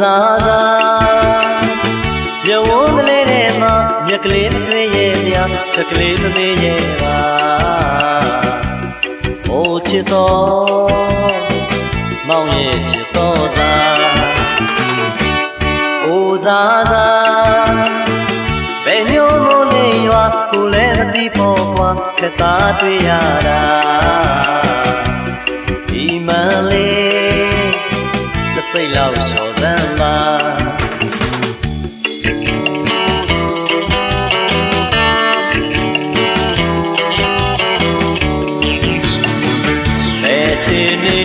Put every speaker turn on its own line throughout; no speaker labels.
စားသာမြဝန်းကလေးထဲမှာမြက်ကလေးတစ်လေးရဲ့မြာသက်ကလေးတစ်လေးရဲ့ပါဟိုချစ်တော်မောင်ရဲ့ချစ်တော်သာအိုစားသာဘယ်မျိုးမို့လဲရွာကိုလည်းမသိဖို့ကွာခက်သားတွေ့ရတာဒီမန်လေးစိတ်လောက်လျှော်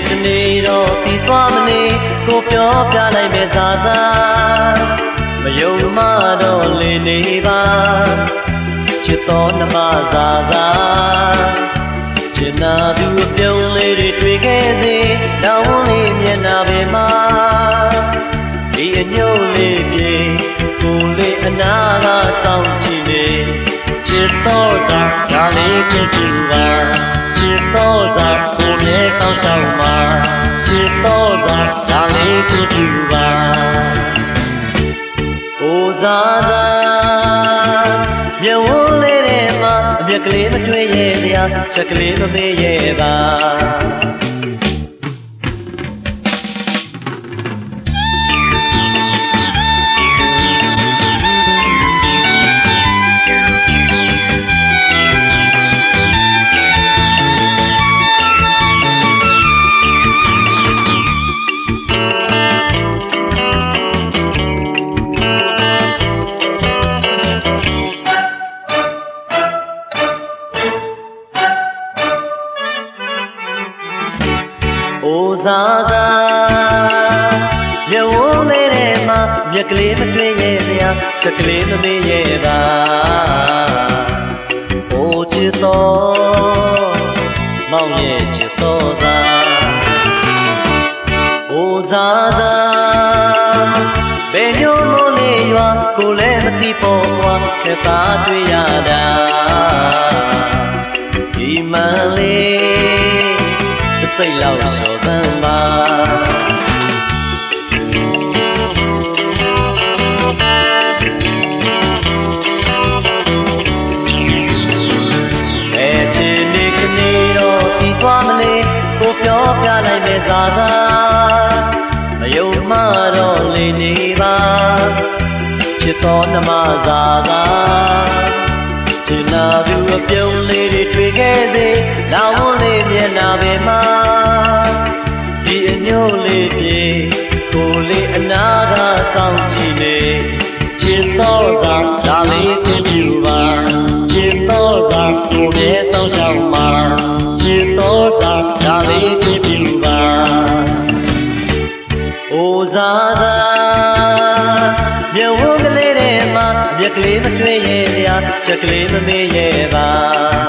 တနေ့တော့ပြီးသွားမနေကိုပြောပြလိုက်မယ်စားစားမယုံမတော့လေနေပါချစ်တော်နှမစားစားချစ်နာသူအပြုံးလေးတွေတွေ့ခဲ့စေတောင်းလေးမျက်နှာပေမှာဒီအညို့လေးပြေကိုယ်လေးအနာကစောင့်ကြည့်နေချစ်တော်စားဒါလေးကြည့်ကြည့်ပါချစ် တော်စာကိုမြဲဆောင်ရှောက်မှာချစ်တော်စာဒါလေးကြည့်ကြည့်ပါကိုစားစားမြဝန်းလေးထဲမှာအမြက်ကလေးမတွေ့ရဲ့ဗျာချက်ကလေးမမေ့ရဲ့ပါ။ စားစားမြဝန်းလေးထဲမှာမြက်ကလေးမတွေ့ရဲ့ဗျာချက်ကလေးမမေ့ရဲ့ပါ။အိုချစ်တော်မောင်ရဲ့ချစ်တော်စားအိုစားစားဘယ်မျိုးမို့လဲရွာကိုလည်းမသိပေါ်ကွာခက်သားတွေ့ရတာဒီမန်လေးတစ်စိတ်လောက်လျှော် လိုက်မယ်စားစားမယုံမှတော့လေနေပါချစ်တော်နှမစားစားချင်လာသူအပြုံးလေးတွေတွေ့ခဲ့စေလာဝန်းလေးမျက်နှာပဲမှာဒီအညို့လေးပြေကိုယ်လေးအနာကစောင့်ကြည့်နေ က်ကလေးမတွေ့ရဲ့ဗျာချက်ကလေးမမေ့ရဲ့ပါ